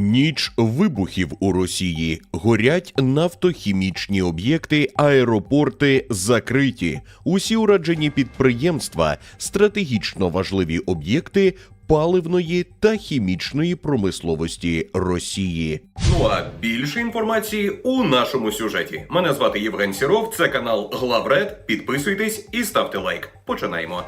Ніч вибухів у Росії горять нафтохімічні об'єкти, аеропорти закриті. Усі ураджені підприємства, стратегічно важливі об'єкти паливної та хімічної промисловості Росії. Ну а більше інформації у нашому сюжеті. Мене звати Євген Сіров, це канал Главред. Підписуйтесь і ставте лайк. Починаємо.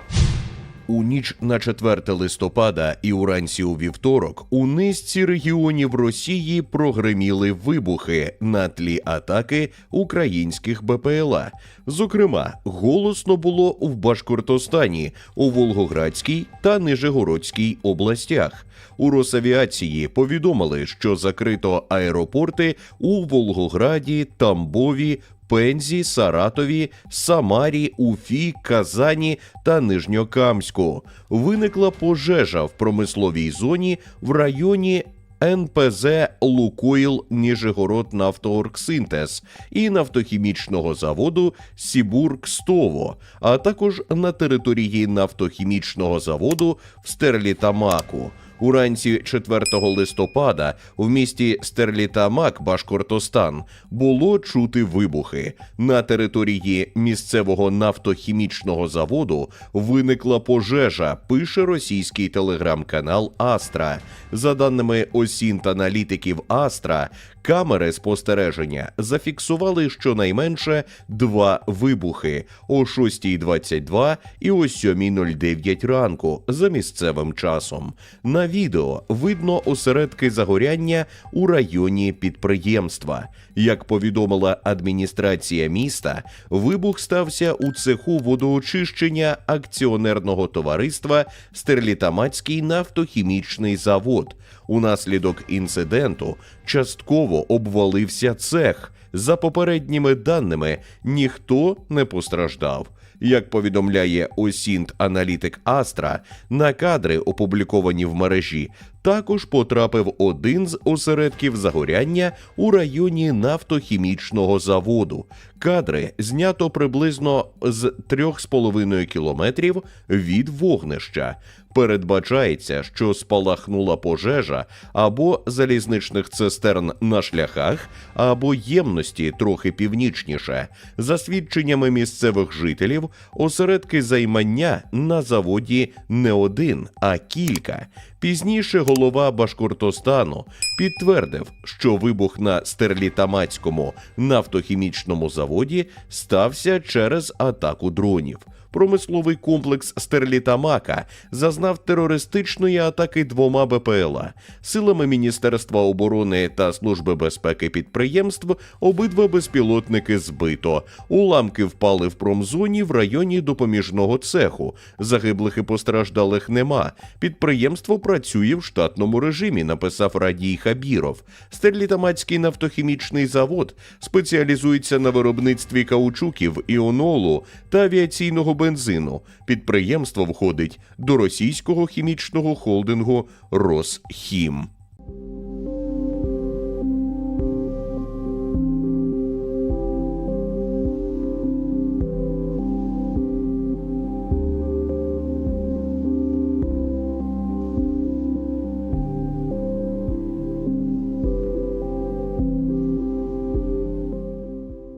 У ніч на 4 листопада і уранці у вівторок у низці регіонів Росії прогреміли вибухи на тлі атаки українських БПЛА. Зокрема, голосно було в Башкортостані, у Волгоградській та Нижегородській областях. У Росавіації повідомили, що закрито аеропорти у Волгограді, Тамбові, Пензі, Саратові, Самарі, Уфі, Казані та Нижньокамську. Виникла пожежа в промисловій зоні в районі. НПЗ Лукойл Ніжегород Нафтооргсинтез і нафтохімічного заводу Сібургстово, а також на території нафтохімічного заводу в Стерлітамаку. Уранці 4 листопада в місті Стерлітамак, Башкортостан, було чути вибухи. На території місцевого нафтохімічного заводу виникла пожежа. Пише російський телеграм-канал Астра. За даними осінт-аналітиків Астра, камери спостереження зафіксували щонайменше два вибухи о 6.22 і о 7.09 ранку за місцевим часом. На відео видно осередки загоряння у районі підприємства. Як повідомила адміністрація міста, вибух стався у цеху водоочищення акціонерного товариства Стерлітамацький нафтохімічний завод. Унаслідок інциденту частково обвалився цех. За попередніми даними, ніхто не постраждав. Як повідомляє осінт аналітик Астра, на кадри, опубліковані в мережі, також потрапив один з осередків загоряння у районі нафтохімічного заводу. Кадри знято приблизно з 3,5 кілометрів від вогнища. Передбачається, що спалахнула пожежа або залізничних цистерн на шляхах, або ємності трохи північніше. За свідченнями місцевих жителів, осередки займання на заводі не один, а кілька. Пізніше голова Башкортостану підтвердив, що вибух на Стерлітамацькому нафтохімічному заводі стався через атаку дронів. Промисловий комплекс Стерлітамака зазнав терористичної атаки двома БПЛА. Силами Міністерства оборони та Служби безпеки підприємств обидва безпілотники збито. Уламки впали в промзоні в районі допоміжного цеху. Загиблих і постраждалих нема. Підприємство працює в штатному режимі, написав Радій Хабіров. Стерлітамацький нафтохімічний завод спеціалізується на виробництві каучуків, іонолу та авіаційного бензину. Підприємство входить до російського хімічного холдингу Росхім.